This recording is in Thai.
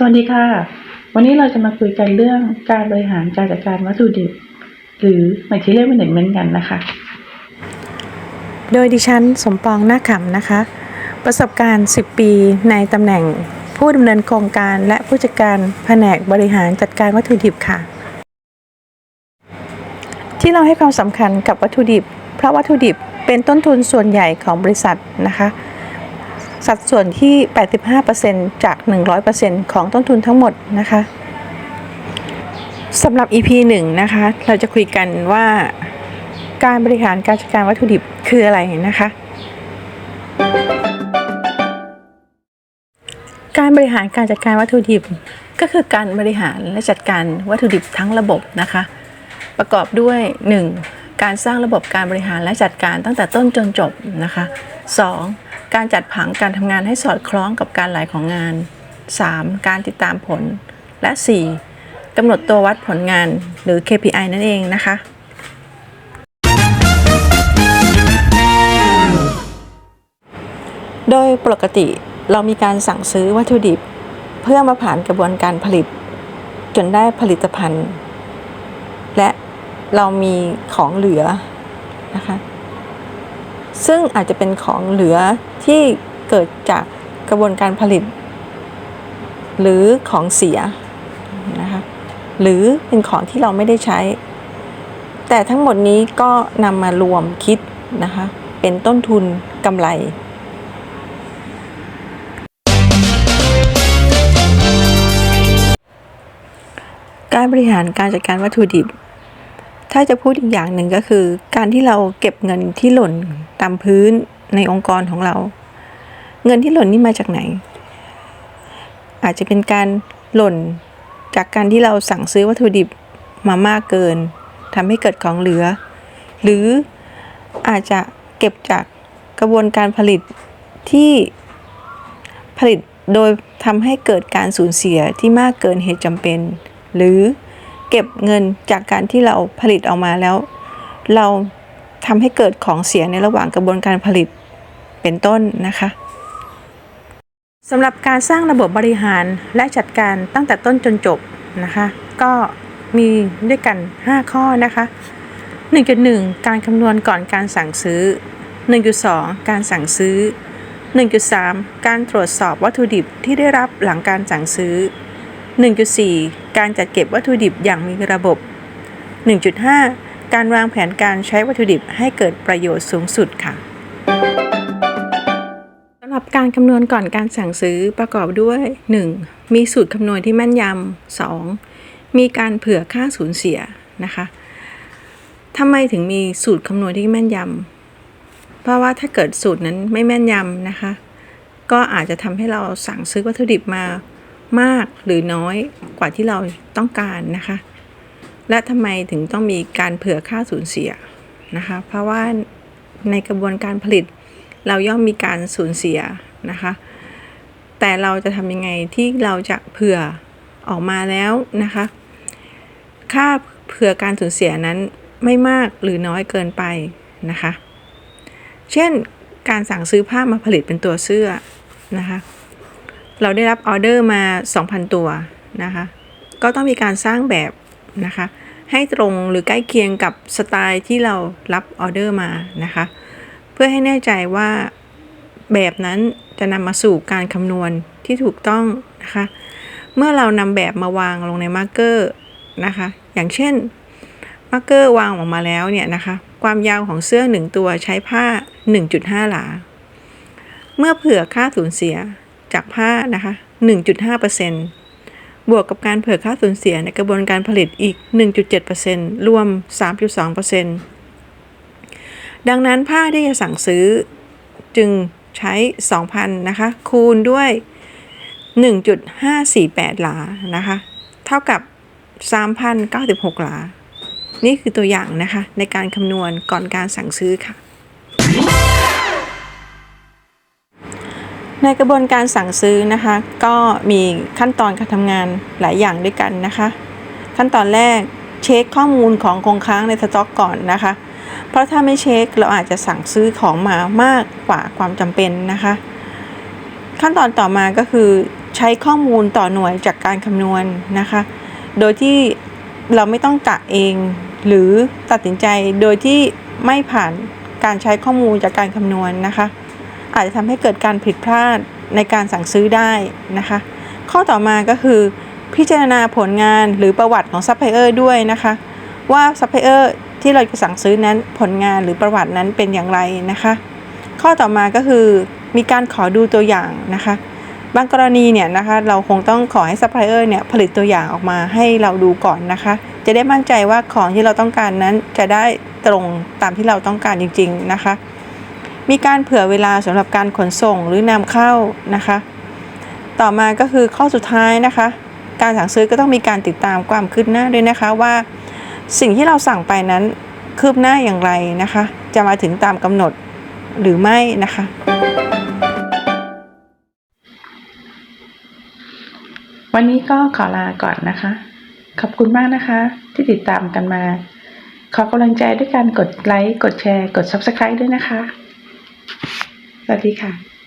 สวัสดีค่ะ วันนี้เราจะมาคุยกันเรื่องการบริหารการจัดการวัตถุดิบ หรือ material management กันนะคะ โดยดิฉันสมปองนาคขำนะคะ ประสบการณ์ 10 ปีในตำแหน่งผู้ดำเนินโครงการและผู้จัดการแผนกบริหารจัดการวัตถุดิบค่ะ ที่เราให้ความสำคัญกับวัตถุดิบ เพราะวัตถุดิบเป็นต้นทุนส่วนใหญ่ของบริษัทนะคะ สัดส่วนที่ 85%จาก 100%ของต้นทุนทั้งหมดนะคะสำหรับ EP 1 นะคะ เราจะคุยกันว่าการบริหารการจัดการวัตถุดิบคืออะไรนะคะ การบริหารการจัดการวัตถุดิบ ก็คือการบริหารและจัดการวัตถุดิบทั้งระบบนะคะ ประกอบด้วย 1. การสร้างระบบการบริหารและจัดการตั้งแต่ต้นจนจบนะคะ 2. การจัดผังการทำงานให้สอดคล้องกับการไหลของงาน 3. การติดตามผล และ 4. กำหนดตัววัดผลงานหรือ KPI นั่นเองนะคะโดยปกติเรามีการสั่งซื้อวัตถุดิบ เพื่อมาผ่านกระบวนการผลิต จนได้ผลิตภัณฑ์ และเรามีของเหลือนะคะ ซึ่งอาจจะเป็นของเหลือที่เกิดจากกระบวนการผลิต หรือของเสียนะคะหรือเป็นของที่เราไม่ได้ใช้ แต่ทั้งหมดนี้ก็นำมารวมคิดนะคะเป็นต้นทุนกำไรการบริหารการจัดการวัตถุดิบ ถ้าจะพูดอีกอย่างหนึ่งก็คือ การที่เราเก็บเงินที่หล่นตามพื้นในองค์กรของเรา เงินที่หล่นนี่มาจากไหน อาจจะเป็นการหล่นจากการที่เราสั่งซื้อวัตถุดิบมามากเกินทำให้เกิดของเหลือ หรืออาจจะเก็บจากกระบวนการผลิตที่ผลิตโดยทำให้เกิดการสูญเสียที่มากเกินเหตุจำเป็น หรือ เก็บเงินจากการที่เราผลิตออกมาแล้ว เราทำให้เกิดของเสียในระหว่างกระบวนการผลิตเป็นต้นนะคะสำหรับการสร้างระบบบริหารและจัดการตั้งแต่ต้นจนจบนะคะ ก็มีด้วยกัน 5 ข้อนะคะ 1.1 การคำนวณก่อนการสั่งซื้อ 1.2 การสั่งซื้อ 1.3 การตรวจสอบวัตถุดิบที่ได้รับหลังการสั่งซื้อ 1.4 การจัดเก็บวัตถุดิบอย่างมีระบบ 1.5 การวางแผนการใช้วัตถุดิบให้เกิดประโยชน์สูงสุดค่ะสำหรับการคำนวณก่อนการสั่งซื้อประกอบด้วย 1. มีสูตรคำนวณที่แม่นยำ 2. มีการเผื่อค่าสูญเสียนะคะทำไมถึงมีสูตรคำนวณที่แม่นยำ เพราะว่าถ้าเกิดสูตรนั้นไม่แม่นยำนะคะ ก็อาจจะทำให้เราสั่งซื้อวัตถุดิบมา มากหรือน้อยกว่าที่เราต้องการนะคะ และทำไมถึงต้องมีการเผื่อค่าสูญเสียนะคะ เพราะว่าในกระบวนการผลิต เราย่อมมีการสูญเสียนะคะ แต่เราจะทำยังไงที่เราจะเผื่อออกมาแล้วนะคะ ค่าเผื่อการสูญเสียนั้นไม่มากหรือน้อยเกินไปนะคะ เช่นการสั่งซื้อผ้ามาผลิตเป็นตัวเสื้อนะคะ เราได้รับออเดอร์มา 2,000 ตัวนะคะ ก็ต้องมีการสร้างแบบนะคะ ให้ตรงหรือใกล้เคียงกับสไตล์ที่เรารับออเดอร์มานะคะ เพื่อให้แน่ใจว่าแบบนั้นจะนำมาสู่การคำนวณที่ถูกต้องนะคะ เมื่อเรานำแบบมาวางลงในมาร์กเกอร์นะคะ อย่างเช่นมาร์กเกอร์วางออกมาแล้วเนี่ยนะคะ ความยาวของเสื้อ 1 ตัวใช้ผ้า 1.5 หลา เมื่อเผื่อค่าสูญเสีย จากผ้านะคะ 1.5%บวกกับการเผื่อค่าสูญเสียในกระบวนการผลิตอีก 1.7%รวม 3.2%ดังนั้นผ้าที่จะสั่งซื้อจึงใช้ 2,000 นะคะ คูณด้วย 1.548 หลานะคะ เท่ากับ 3,096 หลา นี่คือตัวอย่างนะคะ ในการคำนวณก่อนการสั่งซื้อค่ะ ในกระบวนการสั่งซื้อนะคะ ก็มีขั้นตอนการทำงานหลายอย่างด้วยกันนะคะ ขั้นตอนแรกเช็คข้อมูลของคงค้างในสต็อกก่อนนะคะ เพราะถ้าไม่เช็คเราอาจจะสั่งซื้อของมามากกว่าความจำเป็นนะคะ ขั้นตอนต่อมาก็คือใช้ข้อมูลต่อหน่วยจากการคำนวณนะคะ โดยที่เราไม่ต้องกะเอง หรือตัดสินใจโดยที่ไม่ผ่านการใช้ข้อมูลจากการคำนวณนะคะ อาจจะทำให้เกิดการผิดพลาดในการสั่งซื้อได้นะคะ ข้อต่อมาก็คือพิจารณาผลงานหรือประวัติของซัพพลายเออร์ด้วยนะคะ ว่าซัพพลายเออร์ที่เราจะสั่งซื้อนั้นผลงานหรือประวัตินั้นเป็นอย่างไรนะคะ ข้อต่อมาก็คือมีการขอดูตัวอย่างนะคะ บางกรณีเนี่ยนะคะเราคงต้องขอให้ซัพพลายเออร์เนี่ยผลิตตัวอย่างออกมาให้เราดูก่อนนะคะ จะได้มั่นใจว่าของที่เราต้องการนั้นจะได้ตรงตามที่เราต้องการจริง ๆนะคะ มีการเผื่อเวลาสำหรับการขนส่งหรือนำเข้านะคะ ต่อมาก็คือข้อสุดท้ายนะคะ การสั่งซื้อก็ต้องมีการติดตามความคืบหน้าด้วยนะคะว่า สิ่งที่เราสั่งไปนั้นคืบหน้าอย่างไรนะคะ จะมาถึงตามกำหนดหรือไม่นะคะวันนี้ก็ขอลาก่อนนะคะ ขอบคุณมากนะคะ ที่ติดตามกันมา ขอกำลังใจด้วยการกดไลค์ กดแชร์ กด Subscribe ด้วยนะคะ สวัสดีค่ะ